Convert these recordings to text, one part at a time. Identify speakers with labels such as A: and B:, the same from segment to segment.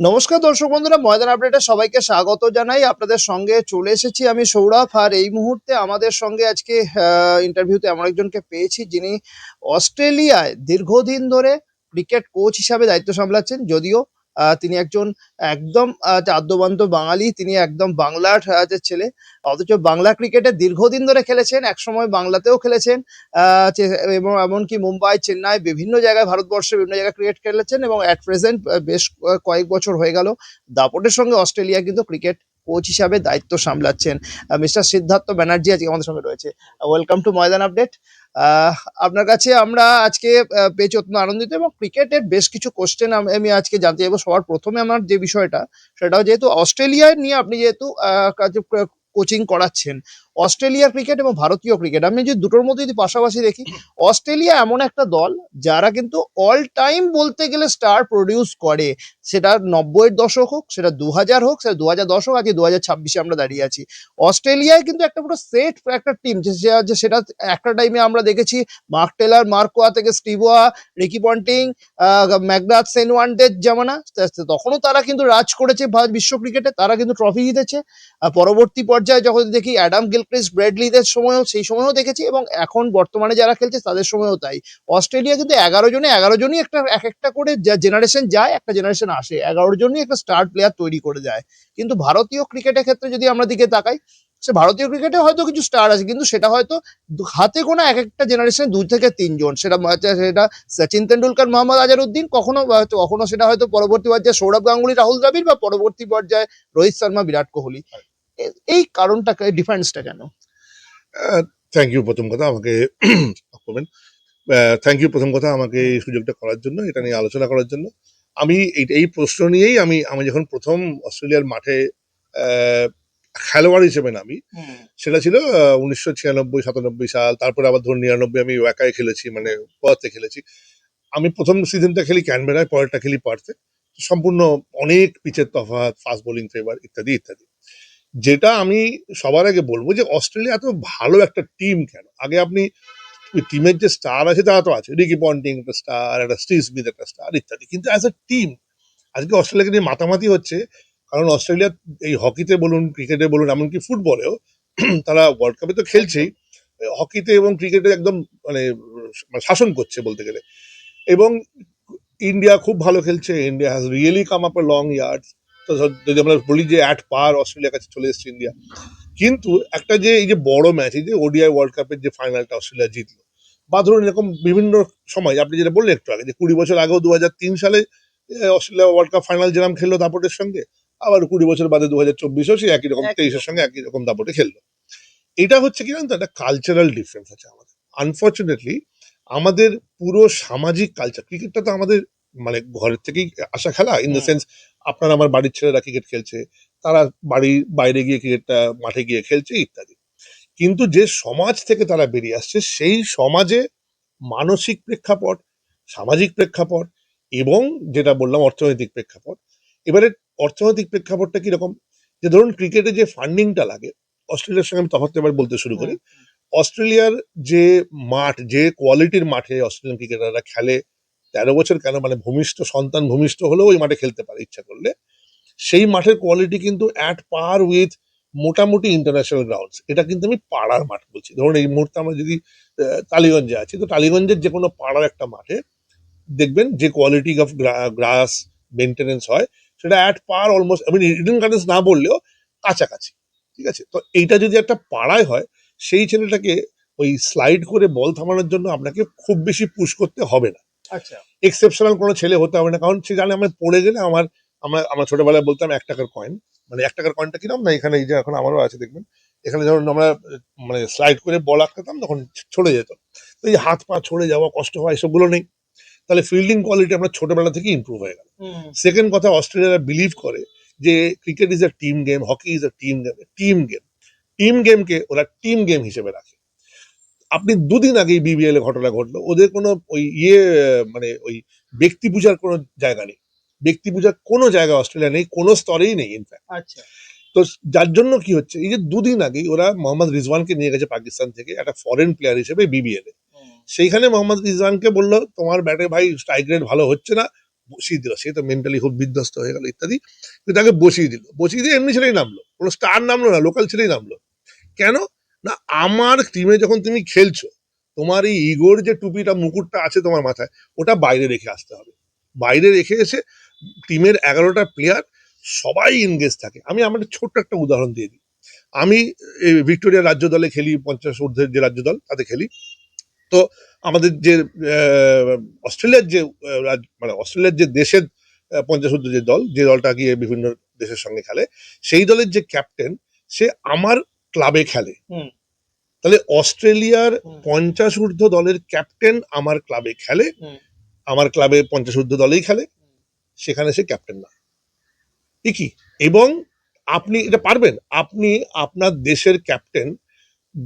A: নমস্কার দর্শক বন্ধুরা, ময়দান আপডেটে সবাইকে স্বাগত জানাই। আপনাদের সঙ্গে চলে এসেছি আমি সৌরভ আর এই মুহূর্তে আমাদের সঙ্গে আজকে ইন্টারভিউতে এমন একজনকে পেয়েছি যিনি অস্ট্রেলিয়ায় দীর্ঘদিন ধরে ক্রিকেট কোচ হিসাবে দায়িত্ব সামলাচ্ছেন। যদিও তিনি একজন একদম আদ্যবান্ত বাঙালি, তিনি একদম বাংলার ছেলে, অথচ বাংলা ক্রিকেটে দীর্ঘদিন ধরে খেলেছেন, একসময় বাংলাতেও খেলেছেন এবং এমনকি মুম্বাই, চেন্নাই, বিভিন্ন জায়গায় ভারতবর্ষে বিভিন্ন জায়গায় ক্রিকেট খেলেছেন এবং অ্যাট প্রেজেন্ট বেশ কয়েক বছর হয়ে গেল, দাপটের সঙ্গে অস্ট্রেলিয়া কিন্তু ক্রিকেট কোচ হিসাবে দায়িত্ব সামলাচ্ছেন মিস্টার সিদ্ধার্থ ব্যানার্জি আজকে আমাদের সঙ্গে রয়েছে। ওয়েলকাম টু ময়দান আপডেট আপনার কাছে আমরা আজকে পেয়েছি অত্যন্ত আনন্দিত এবং ক্রিকেটের বেশ কিছু কোশ্চেন আমি আজকে জানতে চাইব। সবার প্রথমে আমার যে বিষয়টা, সেটা যেহেতু অস্ট্রেলিয়ায় নিয়ে আপনি যেহেতু কোচিং করাচ্ছেন অস্ট্রেলিয়ার ক্রিকেট এবং ভারতীয় ক্রিকেট। আমি যদি দুটোর মধ্যে যদি পাশাপাশি দেখি, অস্ট্রেলিয়া এমন একটা দল যারা কিন্তু অল টাইম বলতে গেলে স্টার প্রডিউস করে। সেটা নব্বইয়ের দশক হোক, সেটা দু হাজার হোক, সেটা দু হাজার দশ হোক আজকে দু হাজার ছাব্বিশে আমরা দাঁড়িয়ে আছি। অস্ট্রেলিয়ায় কিন্তু একটা পুরো সেট একটা টিম যে সেটা একটা টাইমে আমরা দেখেছি মার্ক টেলার মার্কোয়া থেকে স্টিভোয়া রিকি পন্টিং ম্যাকডাথ সেনওয়ানদের জামানা তখনও তারা কিন্তু রাজ করেছে বিশ্ব ক্রিকেটে, তারা কিন্তু ট্রফি জিতেছে। পরবর্তী পর্যায়ে যখন দেখি অ্যাডাম গিলক্রিস ব্রেডলিদের সময়ও, সেই সময়ও দেখেছি এবং এখন বর্তমানে যারা খেলছে তাদের সময়ও তাই। অস্ট্রেলিয়া কিন্তু এগারো জনে, এগারো জনই একটা, এক একটা করে যা জেনারেশন যায়, একটা জেনারেশন আসে। এগারো জনই একটা স্টার প্লেয়ার তৈরি করে যায় কিন্তু ভারতীয় ক্রিকেটের ক্ষেত্রে যদি আমরা দিকে তাকাই, সে ভারতীয় ক্রিকেটে হয়তো কিছু স্টার আছে, কিন্তু সেটা হয়তো হাতে গোনা এক একটা জেনারেশন দুই থেকে তিনজন। সেটা সেটা সচিন তেন্ডুলকার, মোহাম্মদ আজারউদ্দিন, কখনো, হয়তো, কখনো সেটা হয়তো পরবর্তী পর্যায়ে সৌরভ গাঙ্গুলি, রাহুল দ্রাবিড় বা পরবর্তী পর্যায়ে রোহিত শর্মা, বিরাট কোহলি। এই কারণটা ডিফারেন্সটা কেন?
B: থ্যাংক ইউ প্রথম কথা আমাকে করবেন থ্যাংক ইউ প্রথম কথা আমাকে এই সুযোগটা করার জন্য এটা নিয়ে আলোচনা করার জন্য। আমি এই এই প্রশ্ন নিয়েই আমি আমি যখন প্রথম অস্ট্রেলিয়ার মাঠে খেলোয়াড় হিসেবে নামি সেটা ছিল উনিশশো ছিয়ানব্বই সাতানব্বই সাল তারপরে আবার ধরুন নিরানব্বই আমি একাই খেলেছি মানে পথে খেলেছি। আমি প্রথম সিজনটা খেলি ক্যানবেরায় পরেরটা খেলি পার্থে। সম্পূর্ণ অনেক পিচের তফাৎ ফাস্ট বোলিং ফেভার ইত্যাদি ইত্যাদি। যেটা আমি সবার আগে বলব যে অস্ট্রেলিয়া এত ভালো একটা টিম কেন? আগে আপনি টিমের যে স্টার আছে, তারা তো আছে। রিকি পন্টিং একটা স্টার একটা স্টিভ স্মিথ একটা স্টার ইত্যাদি। কিন্তু অ্যাজ এ টিম আজকে অস্ট্রেলিয়াকে নিয়ে মাতামাতি হচ্ছে, কারণ অস্ট্রেলিয়া এই হকিতে বলুন ক্রিকেটে বলুন, এমনকি ফুটবলেও তারা ওয়ার্ল্ড কাপে তো খেলছেই। হকিতে এবং ক্রিকেটে একদম মানে মানে শাসন করছে বলতে গেলে। এবং ইন্ডিয়া খুব ভালো খেলছে। India has really come up long yard তো ধর- যদি আমরা বলি যে অ্যাট পার অস্ট্রেলিয়ার কাছে চলে এসেছে ইন্ডিয়া কিন্তু একটা যে এই যে বড় ম্যাচ এই যে ওডিআই ওয়ার্ল্ড কাপের যে ফাইনালটা অস্ট্রেলিয়া জিতলো বা ধরুন এরকম বিভিন্ন সময় আপনি যেটা বললেন একটু আগে যে কুড়ি বছর আগেও দু হাজার তিন সালে অস্ট্রেলিয়া ওয়ার্ল্ড কাপ ফাইনাল যেরকম খেললো দাপটের সঙ্গে আবার কুড়ি বছর বাদে দু হাজার চব্বিশেও সে একই রকম তেইশের সঙ্গে একই রকম দাপটে খেললো। এটা হচ্ছে কি জানতো একটা কালচারাল ডিফারেন্স আছে আমাদের। আনফর্চুনেটলি আমাদের পুরো সামাজিক কালচার ক্রিকেটটা তো আমাদের মানে ঘরের থেকেই আসা খেলা ইন দ্য সেন্স আপনার আমার বাড়ির ছেলেরা ক্রিকেট খেলছে তারা বাড়ির বাইরে গিয়ে ক্রিকেটটা মাঠে গিয়ে খেলছে ইত্যাদি। কিন্তু যে সমাজ থেকে তারা বেরিয়ে আসছে সেই সমাজে মানসিক প্রেক্ষাপট সামাজিক প্রেক্ষাপট এবং যেটা বললাম অর্থনৈতিক প্রেক্ষাপট এবারে অর্থনৈতিক প্রেক্ষাপটটা কীরকম যে ধরুন ক্রিকেটে যে ফান্ডিংটা লাগে অস্ট্রেলিয়ার সঙ্গে আমি তফাৎ এবার বলতে শুরু করি। অস্ট্রেলিয়ার যে মাঠ যে কোয়ালিটির মাঠে অস্ট্রেলিয়ান ক্রিকেটাররা খেলে তেরো বছর কেন? মানে ভূমিষ্ঠ, সন্তান ভূমিষ্ঠ হলেও ওই মাঠে খেলতে পারে ইচ্ছা করলে। সেই মাঠের কোয়ালিটি কিন্তু অ্যাট পার উইথ মোটামুটি ইন্টারন্যাশনাল গ্রাউন্ডস এটা কিন্তু আমি পাড়ার মাঠ বলছি। ধরুন এই মুহূর্তে আমরা যদি টালিগঞ্জে আছি, তো টালিগঞ্জের যে কোনো পাড়ার একটা মাঠে দেখবেন যে কোয়ালিটি অফ গ্রাস মেনটেনেন্স হয়, সেটা অ্যাট পার অলমোস্ট আমি ইডেন গার্ডেন্স না বললেও কাছাকাছি, ঠিক আছে? তো এইটা যদি একটা পাড়ায় হয়, সেই ছেলেটাকে ওই স্লাইড করে বল থামানোর জন্য আপনাকে খুব বেশি পুশ করতে হবে না। এক্সেপশনাল কোনো ছেলে হতে হবে না কারণ সে জানে আমার পড়ে গেলে আমার আমরা আমরা ছোটবেলায় বলতাম এক টাকার কয়েন মানে এক টাকার কয়েনটা কিরম? না এখানে এই যে এখন আমারও আছে দেখবেন। এখানে যখন আমরা মানে স্লাইড করে বল আটকাতাম তখন ছড়ে যেত। তো এই হাত পা ছড়ে যাওয়া কষ্ট হয় এসবগুলো নেই। তাহলে ফিল্ডিং কোয়ালিটি আমরা ছোটবেলা থেকে ইমপ্রুভ হয়ে গেল। সেকেন্ড কথা অস্ট্রেলিয়ারা বিলিভ করে যে cricket is a team game hockey is a team game team game team গেমকে ওরা টিম গেম হিসেবে রাখে। আপনি দুদিন আগেই বিবিএল এ ঘটনা ঘটলো। ওদের কোনো ওই ইয়ে মানে ওই ব্যক্তি পূজার কোনো জায়গা নেই। ব্যক্তি পূজার কোনো জায়গা অস্ট্রেলিয়া নেই কোনো স্তরেই নেই ইনফ্যাক্ট
A: আচ্ছা।
B: তো যার জন্য কি হচ্ছে এই যে দুদিন আগেই ওরা মোহাম্মদ রিজওয়ানকে নিয়ে গেছে পাকিস্তান থেকে একটা ফরেন প্লেয়ার হিসেবে বিবিএল এ। সেইখানে মোহাম্মদ রিজওয়ানকে বলল তোমার ব্যাটে ভাই স্ট্রাইক রেট ভালো হচ্ছে না। বসিয়ে দিল। সে তো মেন্টালি খুব বিধ্বস্ত হয়ে গেল ইত্যাদি। কিন্তু তাকে বসিয়ে দিল। বসিয়ে দিয়ে এমনি ছেলেই নামলো। কোনো স্টার নামলো না লোকাল ছেলেই নামলো। কেন? না, আমার টিমে যখন তুমি খেলছো, তোমার এই ইগোর যে টুপিটা, মুকুটটা আছে তোমার মাথায়, ওটা বাইরে রেখে আসতে হবে। বাইরে রেখে এসে টিমের এগারোটা প্লেয়ার সবাই এনগেজ থাকে। আমি আমার ছোট্ট একটা উদাহরণ দিয়ে দিই। আমি এই ভিক্টোরিয়া রাজ্য দলে খেলি, পঞ্চাশ ঊর্ধ্বের যে রাজ্য দল, তাতে খেলি। তো আমাদের যে অস্ট্রেলিয়ার যে মানে অস্ট্রেলিয়ার যে দেশের পঞ্চাশ ঊর্ধ্ব যে দল, যে দলটা গিয়ে বিভিন্ন দেশের সঙ্গে খেলে, সেই দলের যে ক্যাপ্টেন সে আমার ক্লাবে খেলে। তাহলে অস্ট্রেলিয়ার পঞ্চাশ ঊর্ধ্ব দলের ক্যাপ্টেন আমার ক্লাবে খেলে আমার ক্লাবে পঞ্চাশ ঊর্ধ্ব দলেই খেলে সেখানে সে ক্যাপ্টেন না। কি? এবং আপনি এটা পারবেন? আপনি আপনার দেশের ক্যাপ্টেন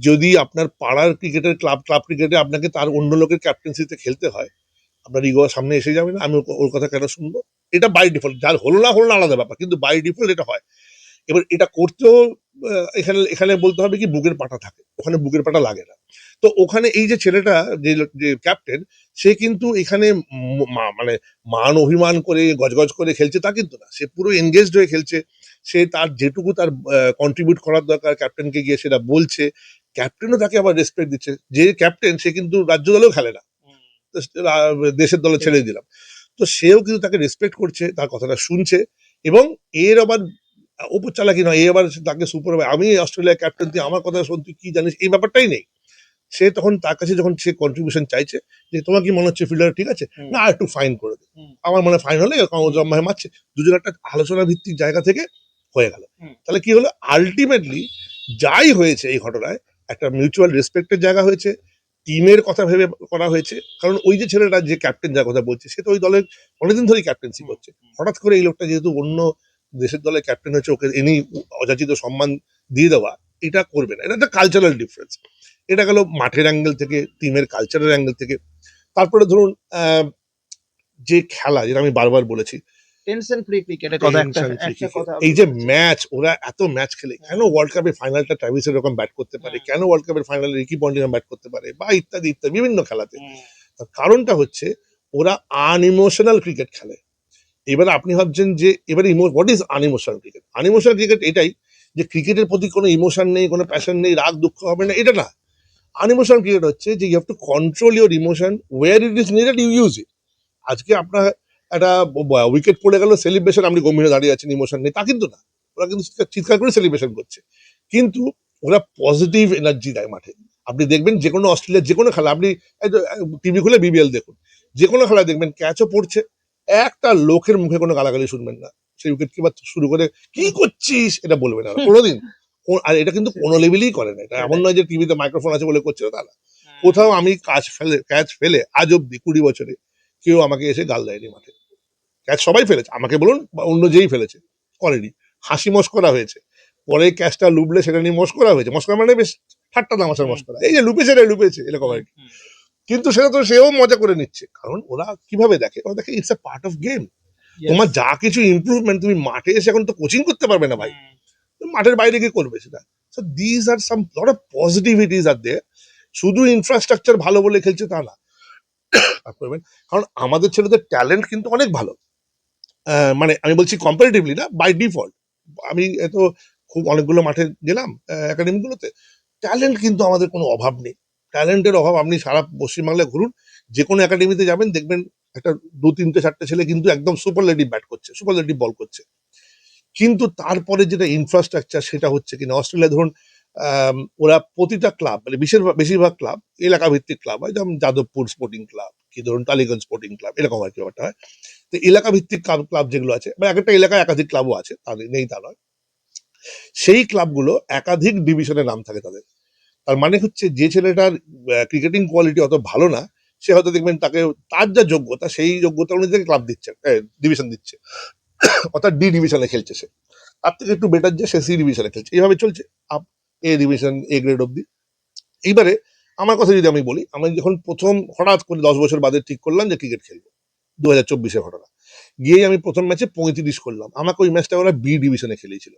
B: যদি আপনার পাড়ার ক্রিকেটের ক্লাব ক্লাব ক্রিকেটে আপনাকে তার অন্য লোকের ক্যাপ্টেন্সিতে খেলতে হয় আপনার ইগো সামনে এসে যাবে না আমি ওর- কথা কেন শুনব? এটা বাই ডিফল্ট যার হলো না হলো না আলাদা ব্যাপার কিন্তু বাই ডিফল্ট এটা হয়। এবার এটা করতেও এখানে এখানে বলতে হবে কি, বুকের পাটা থাকে। ওখানে বুকের পাটা লাগে না। তো ওখানে এই যে ছেলেটা, যে যে ক্যাপ্টেন সে কিন্তু এখানে মানে মান অভিমান করে, গজগজ করে খেলছে তা কিন্তু না। সে পুরো এনগেজড হয়ে খেলছে। সে তার যেটুকু তার কন্ট্রিবিউট করার দরকার ক্যাপ্টেনকে গিয়ে সেটা বলছে। ক্যাপ্টেনও তাকে আবার রেসপেক্ট দিচ্ছে। যে ক্যাপ্টেন সে কিন্তু রাজ্য দলেও খেলে না। দেশের দলে ছেড়ে দিলাম। তো সেও কিন্তু তাকে রেসপেক্ট করছে, তার কথাটা শুনছে। এবং এর আবার উপর চালাকি নয় এবার তাকে সুপার আমি অস্ট্রেলিয়া ক্যাপ্টেন তুই আমার কথা শোন তুই কি জানিস? এই ব্যাপারটাই নেই। সে তখন তার কাছে যখন সে কন্ট্রিবিউশন চাইছে যে তোমার কি মনে হচ্ছে ফিল্ডার ঠিক আছে? না আর একটু ফাইন করে দে। আমার মনে ফাইন হলে জম্মায় মারছে। দুজন একটা আলোচনা ভিত্তিক জায়গা থেকে হয়ে গেল। তাহলে কি হলো? আলটিমেটলি যাই হয়েছে এই ঘটনায় একটা মিউচুয়াল রেসপেক্টের জায়গা হয়েছে টিমের কথা ভেবে করা হয়েছে। কারণ ওই যে ছেলেটা যে ক্যাপ্টেন যার কথা বলছে সে তো ওই দলের অনেকদিন ধরেই ক্যাপ্টেন্সি করছে। হঠাৎ করে এই লোকটা যেহেতু অন্য দেশের দলের ক্যাপ্টেন হচ্ছে ওকে এনি অযাচিত সম্মান দিয়ে দেওয়া এটা করবে না। এটা একটা কালচারাল ডিফারেন্স এটা গেল মাঠের অ্যাঙ্গেল থেকে টিমের কালচারাল অ্যাঙ্গেল থেকে। তারপরে ধরুন যে খেলা যেটা আমি বারবার বলেছি
A: টেনশন ফ্রি ক্রিকেটের কথা একটা
B: Tension free
A: একটা
B: cricket।
A: কথা
B: এই যে ম্যাচ ওরা এত ম্যাচ খেলে কেন ওয়ার্ল্ড কাপের ফাইনালটা ট্রাভিস এরকম ব্যাট করতে পারে? কেন ওয়ার্ল্ড কাপের ফাইনালে রিকি পন্ডিং ব্যাট করতে পারে? বা ইত্যাদি ইত্যাদি বিভিন্ন খেলাতে। কারণটা হচ্ছে ওরা আনইমোশনাল ক্রিকেট খেলে। এবার আপনি ভাবছেন যে, এবারে what is unemotional cricket unemotional cricket এটাই যে, ক্রিকেটের প্রতি কোনো ইমোশন নেই, কোনো প্যাশন নেই, রাগ, দুঃখ হবে না, এটা না। আনইমোশনাল ক্রিকেট হচ্ছে যে you have to control your emotion where it is needed you use it আজকে আপনার একটা উইকেট পড়ে গেল সেলিব্রেশন আপনি গম্ভীরে দাঁড়িয়ে আছেন ইমোশন নেই, তা কিন্তু না। ওরা কিন্তু চিৎকার- করে সেলিব্রেশন করছে। কিন্তু ওরা পজিটিভ এনার্জি দেয় মাঠে। আপনি দেখবেন যে কোনো অস্ট্রেলিয়ার যে কোনো খেলা, আপনি টিভি খুলে বিবিএল দেখুন। যে কোনো খেলায় দেখবেন ক্যাচও পড়ছে। একটা লোকের মুখে কোনো গালাগালি শুনবেন না। সেই উইকেট কিপার শুরু করে কি করছিস? এটা বলবে না। কোনোদিন। আর এটা কিন্তু কোনো লেভেলেই করে না। এটা এমন নয় যে টিভিতে মাইক্রোফোন আছে বলে করছে তা না। কোথাও আমি কাজ ফেলে ক্যাচ ফেলে আজ অব্দি কুড়ি বছরে কেউ আমাকে এসে গাল দেয়নি মাঠে। ক্যাচ সবাই ফেলেছে। আমাকে বলুন বা অন্য যেই ফেলেছে করেনি। হাসি মস্করা হয়েছে। পরে ক্যাচটা লুবলে সেটা নিয়ে মস্করা হয়েছে। মস্করা মানে বেশ ঠাট্টা তামাশার মস্করা। এই যে লুপেছে রে লুপেছে এরকম আর কি। কিন্তু সেটা তো সেও মজা করে নিচ্ছে। কারণ ওরা কীভাবে দেখে? ওরা দেখে it's a part of game তোমার যা কিছু ইমপ্রুভমেন্ট তুমি মাঠে এসে এখন তো কোচিং করতে পারবে না ভাই। তুমি মাঠের বাইরে গিয়ে করবে সেটা? So these are some lot of positivities R they শুধু ইনফ্রাস্ট্রাকচার ভালো বলে খেলছে তা না। করবেন কারণ আমাদের ছেলেদের ট্যালেন্ট কিন্তু অনেক ভালো। মানে আমি বলছি কম্পারেটিভলি না বাই ডিফল্ট আমি এত খুব অনেকগুলো মাঠে গেলাম একাডেমিগুলোতে ট্যালেন্ট কিন্তু আমাদের কোনো অভাব নেই। ট্যালেন্টের অভাব। আপনি সারা পশ্চিমবাংলায় ঘুরুন যে কোনো একাডেমিতে যাবেন, দেখবেন একটা দু, তিনটে, চারটে ছেলে কিন্তু একদম সুপারলেটিভ ব্যাট করছে সুপারলেটিভ বল করছে। কিন্তু তারপরে যেটা ইনফ্রাস্ট্রাকচার সেটা হচ্ছে কিনা? অস্ট্রেলিয়া ধরুন ওরা প্রতিটা ক্লাব মানে বেশিরভাগ বেশিরভাগ ক্লাব এলাকা ভিত্তিক ক্লাব হয় যেমন যাদবপুর স্পোর্টিং ক্লাব কি ধরুন টালিগঞ্জ স্পোর্টিং ক্লাব এরকম আর কি ব্যাপারটা হয়। তো এলাকা ভিত্তিক ক্লাব যেগুলো আছে বা একটা এলাকায় একাধিক ক্লাবও আছে তাদের নেই, তা নয়। সেই ক্লাবগুলো একাধিক ডিভিশনের নাম থাকে তাদের। তার মানে হচ্ছে যে ছেলেটার ক্রিকেটিং কোয়ালিটি অত ভালো না, সে হয়তো দেখবেন তাকে, তার যা যোগ্যতা, সেই যোগ্যতা অনুযায়ী ক্লাব দিচ্ছে ডিভিশন দিচ্ছে। অর্থাৎ ডি ডিভিশনে খেলছে সে। তার থেকে একটু বেটার যে সে সি ডিভিশনে খেলছে। এইভাবে চলছে up A division A grade অব্দি এইবারে আমার কথা যদি আমি বলি, আমি যখন প্রথম হঠাৎ করে দশ বছর বাদে ঠিক করলাম যে ক্রিকেট খেলব দু হাজার চব্বিশে ঘটনা। গিয়েই আমি প্রথম ম্যাচে পঁয়ত্রিশ করলাম। আমাকে ওই ম্যাচটা ওরা বি ডিভিশনে খেলেছিল।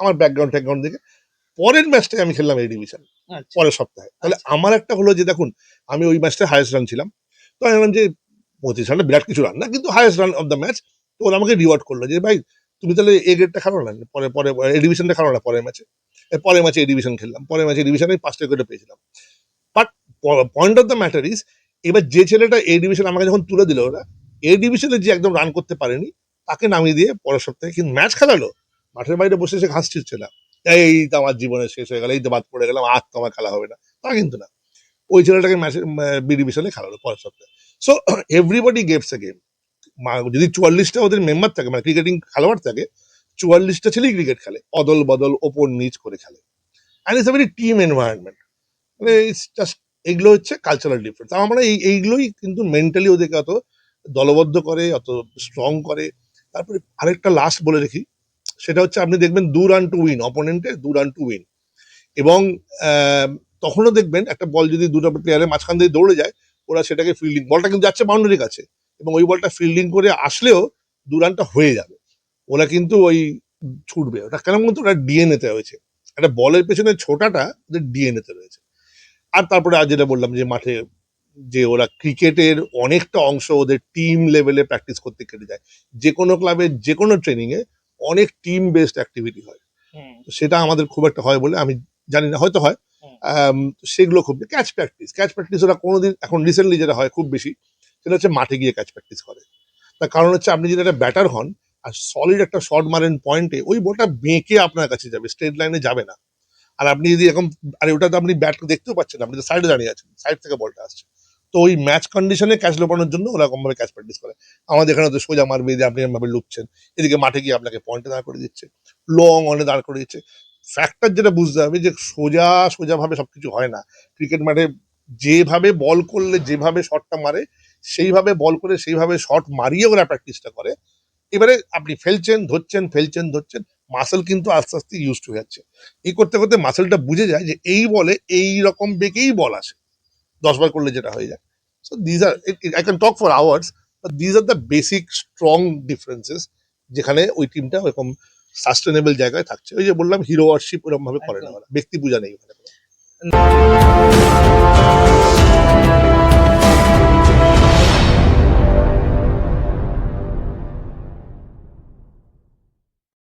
B: আমার ব্যাকগ্রাউন্ড ট্যাকগ্রাউন্ড দেখে পরের ম্যাচটায় আমি খেললাম এই ডিভিশন
A: আচ্ছা।
B: পরের সপ্তাহে। তাহলে
A: আচ্ছা।
B: আমার একটা হলো যে দেখুন আমি ওই ম্যাচটা হায়েস্ট রান ছিলাম। তো আমি ভাবলাম যে পঁচিশ রানটা বিরাট কিছু রান না কিন্তু highest run of the match তো ওরা আমাকে রিওয়ার্ড করল যে ভাই তুমি তাহলে এ গ্রেডটা খেলো না পরে পরে এ ডিভিশনটা খেলো না পরের ম্যাচে পরের ম্যাচে এ ডিভিশন খেললাম পরের ম্যাচে ডিভিশনে পাঁচটা উইকেটে পেয়েছিলাম। But point of the matter is এবার যে ছেলেটা এই ডিভিশন আমাকে যখন তুলে দিল ওরা এই ডিভিশনে যে একদম রান করতে পারেনি তাকে নামিয়ে দিয়ে পরের সপ্তাহে কিন্তু ম্যাচ খেলালো। মাঠের বাইরে বসে সে ঘাস ছিঁড়ছে না। এই তো আমার জীবনে শেষ হয়ে গেল, এই তো বাদ পড়ে গেলাম, আর তো আমার খেলা হবে না। তা কিন্তু না। ওই ছেলেটাকে ম্যাচে বি ডিভিশনে খেলালো পরের সপ্তাহে। So everybody games a game যদি চুয়াল্লিশটা ওদের মেম্বার থাকে মানে ক্রিকেটিং খেলোয়াড় থাকে, চুয়াল্লিশটা ছেলেই ক্রিকেট খেলে। অদল বদল, ওপর নিচ করে খেলে। And it's a very team environment মানে ইটস জাস্ট এগুলো হচ্ছে কালচারাল ডিফারেন্স আমার আমরা এই, এইগুলোই কিন্তু মেন্টালি ওদেরকে অত দলবদ্ধ করে, অত স্ট্রং করে। তারপরে আরেকটা লাস্ট বলে রাখি। সেটা হচ্ছে আপনি দেখবেন দু রান টু উইন অপোনেন্টে দু রান টু উইন এবং তখনও দেখবেন একটা বল যদি দুটো প্লেয়ারের মাঝখান দিয়ে দৌড়ে যায়, ওরা সেটাকে ফিল্ডিং বলটা কিন্তু যাচ্ছে বাউন্ডারির কাছে। এবং ওই বলটা ফিল্ডিং করে আসলেও দু রানটা হয়ে যাবে। ওরা কিন্তু ওই ছুটবে। ওটা কেন বলতো? ওটা ডিএনএতে হয়েছে। একটা বলের পেছনে ছোটাটা ওদের ডিএনএতে রয়েছে। আর তারপরে আজ যেটা বললাম যে মাঠে যে ওরা ক্রিকেটের অনেকটা অংশ ওদের টিম লেভেলে প্র্যাকটিস করতে কেটে যায়। যে কোনো ক্লাবের যে কোনো ট্রেনিংয়ে অনেক টিম বেসড অ্যাক্টিভিটি হয়। তো সেটা আমাদের খুব একটা হয় বলে আমি জানি না হয়তো হয়। সেগুলো খুব ক্যাচ প্র্যাকটিস ক্যাচ প্র্যাকটিস ওরা কোনোদিন এখন রিসেন্টলি যেটা হয় খুব বেশি সেটা হচ্ছে মাঠে গিয়ে ক্যাচ প্র্যাকটিস করে। তার কারণ হচ্ছে আপনি যদি একটা ব্যাটার হন আর সলিড একটা শর্ট মারেন পয়েন্টে ওই বলটা বেঁকে আপনার কাছে যাবে স্ট্রেট লাইনে যাবে না। আর আপনি যদি এরকম আর ওটা তো আপনি ব্যাট দেখতেও পাচ্ছেন আপনি তো সাইডে দাঁড়িয়ে আছেন সাইড থেকে বলটা আসছে। তো ওই ম্যাচ কন্ডিশনে ক্যাচ লোপানোর জন্য ওরা ভাবে ক্যাচ প্র্যাকটিস করে। আমাদের এখানে তো সোজা মারবে যে আপনি এরকম ভাবে লুকছেন। এদিকে মাঠে গিয়ে আপনাকে পয়েন্টে দাঁড় করে দিচ্ছে। লং অনে দাঁড় করে দিচ্ছে। ফ্যাক্টর যেটা বুঝতে হবে যে সোজা সোজা ভাবে সবকিছু হয় না। ক্রিকেট মাঠে যেভাবে বল করলে যেভাবে শটটা মারে, সেইভাবে বল করে সেইভাবে শট মারিয়ে ওরা প্র্যাকটিসটা করে। এবারে আপনি ফেলছেন, ধরছেন ফেলছেন, ধরছেন মাসেল কিন্তু আস্তে আস্তে ইউজ হয়ে যাচ্ছে। এই করতে করতে মাসেলটা বুঝে যায় যে এই বলে এই রকম বেগেই বল আসে। দশ বার করলে যেটা হয়ে যায়। So these are I can talk for hours these are the basic strong differences যেখানে ওই টিমটা ওরকম সাস্টেনেবল জায়গায় থাকছে। ওই যে বললাম হিরো ওয়ার্শিপ ওরকম ভাবে করে না ব্যক্তি পূজা নেই ওখানে